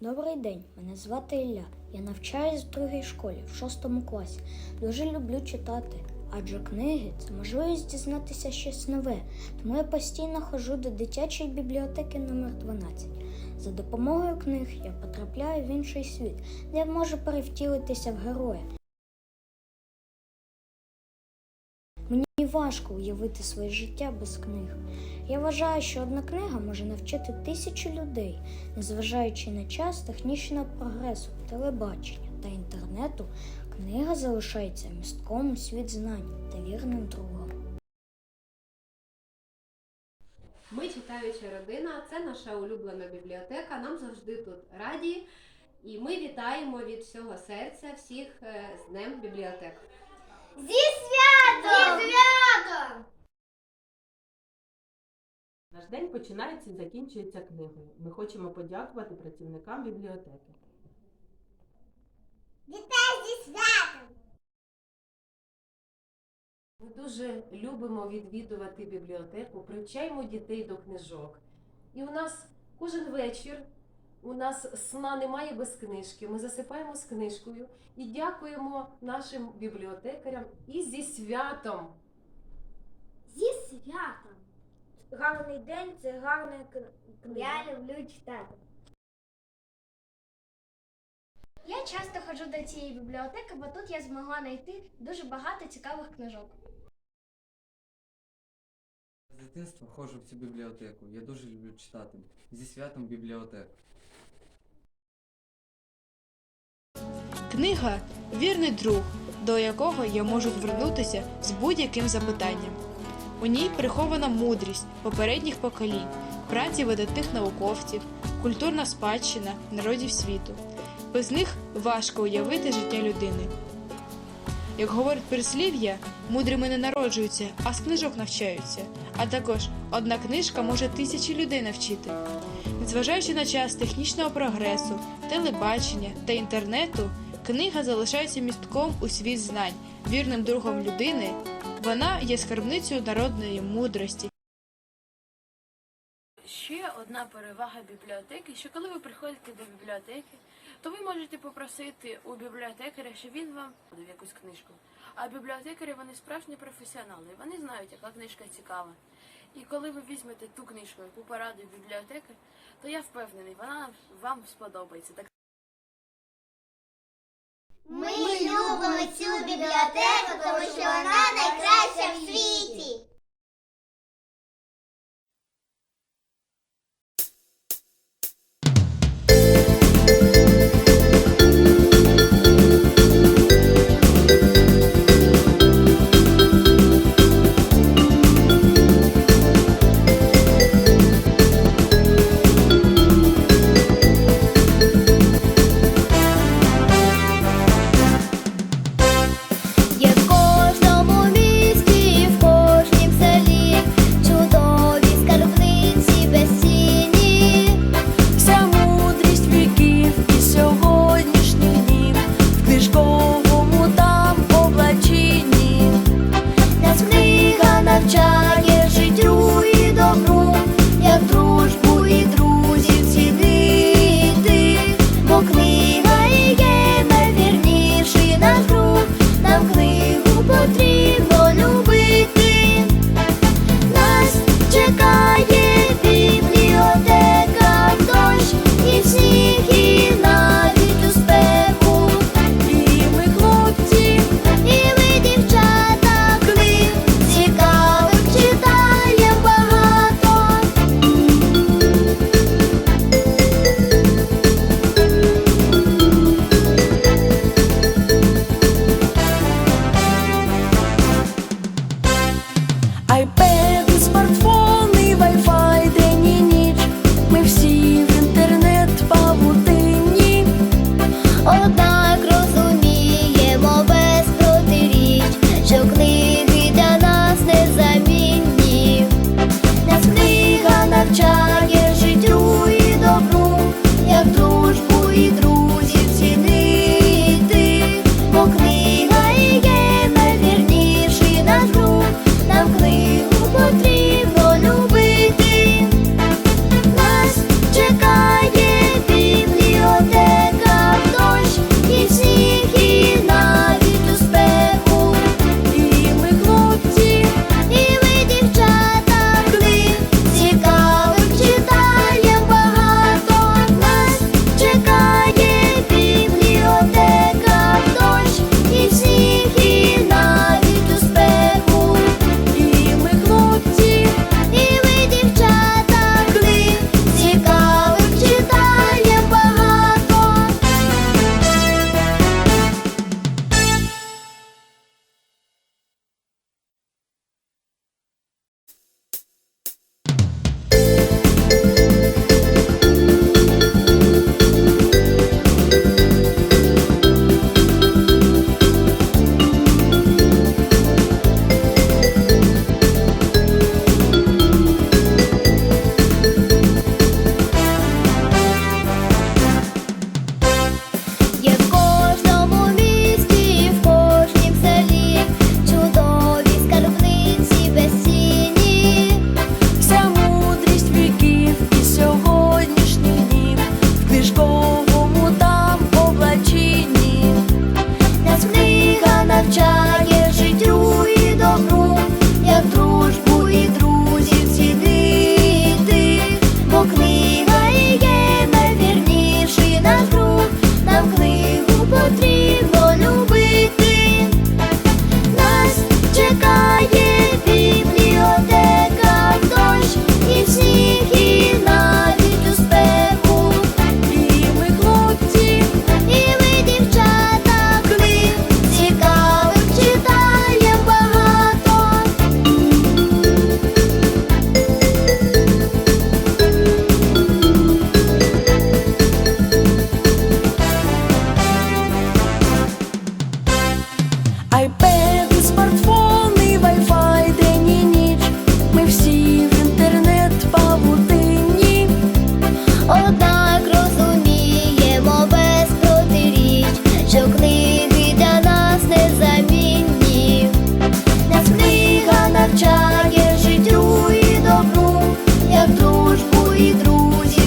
Добрий день, мене звати Ілля. Я навчаюсь в другій школі в шостому класі. Дуже люблю читати, адже книги це можливість дізнатися щось нове. Тому я постійно ходжу до дитячої бібліотеки номер 12. За допомогою книг я потрапляю в інший світ, де я можу перевтілитися в героя. Важко уявити своє життя без книг. Я вважаю, що одна книга може навчити тисячу людей, незважаючи на час технічного прогресу, телебачення та інтернету, книга залишається містком у світ знань та вірним другом. Ми читаюча родина, це наша улюблена бібліотека. Нам завжди тут раді. І ми вітаємо від всього серця всіх е, з Днем бібліотек. Зі святом! Зі святом! Наш день починається і закінчується книгою. Ми хочемо подякувати працівникам бібліотеки. Вітаю зі святом! Ми дуже любимо відвідувати бібліотеку, привчаємо дітей до книжок. І у нас кожен вечір у нас сна немає без книжки. Ми засипаємо з книжкою і дякуємо нашим бібліотекарям і зі святом. Зі святом! Гарний день це гарна Я люблю читати. Я часто ходжу до цієї бібліотеки, бо тут я змогла знайти дуже багато цікавих книжок. З дитинства ходжу в цю бібліотеку. Я дуже люблю читати. Зі святом бібліотек. Книга вірний друг, до якого я можу звернутися з будь-яким запитанням. У ній прихована мудрість попередніх поколінь, праці видатних науковців, культурна спадщина народів світу. Без них важко уявити життя людини. Як говорить прислів'я, мудрими не народжуються, а з книжок навчаються. А також одна книжка може тисячі людей навчити. Незважаючи на час технічного прогресу, телебачення та інтернету, книга залишається містком у світ знань, вірним другом людини. Вона є скарбницею народної мудрості. Ще одна перевага бібліотеки, що коли ви приходите до бібліотеки, то ви можете попросити у бібліотекаря, щоб він вам дав якусь книжку. А бібліотекарі вони справжні професіонали, вони знають, яка книжка цікава. І коли ви візьмете ту книжку, яку порадив бібліотекар, то я впевнений, вона вам сподобається. Так цю бібліотеку, тому що вона найкраща.